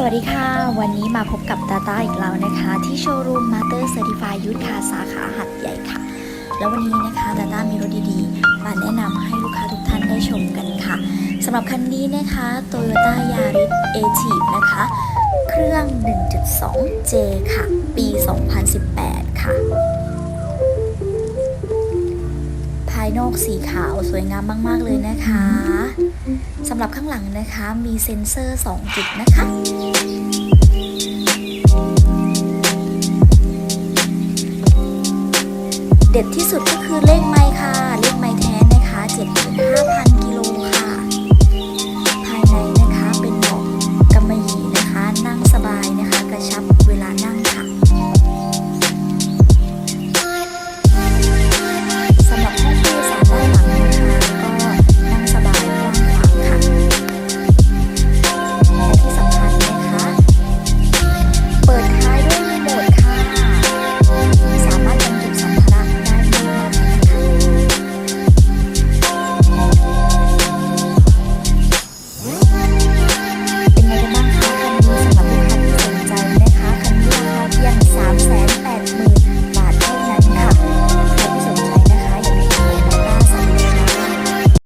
สวัสดีค่ะ วันนี้มาพบกับตาตาอีกแล้วนะคะ ที่โชว์รูมมาเตอร์เซอร์ติฟายยุทธคาสาขาหัดใหญ่ค่ะ แล้ววันนี้นะคะตาตามีรถดีๆมาแนะนำให้ลูกค้าทุกท่านได้ชมกันค่ะสำหรับคันนี้นะคะ Toyota Yaris a t i v นะคะ เครื่อง 1.2J ค่ะ ปี 2018 ค่ะ ภายนอกสีขาวสวยงามมาก ๆ เลยนะคะำหรับข้างหลังนะคะมีเซ็นเซอร์ 2 จุดนะคะเด็ดที่สุดก็คือเลขไม้ค่ะ เลขไม้แท้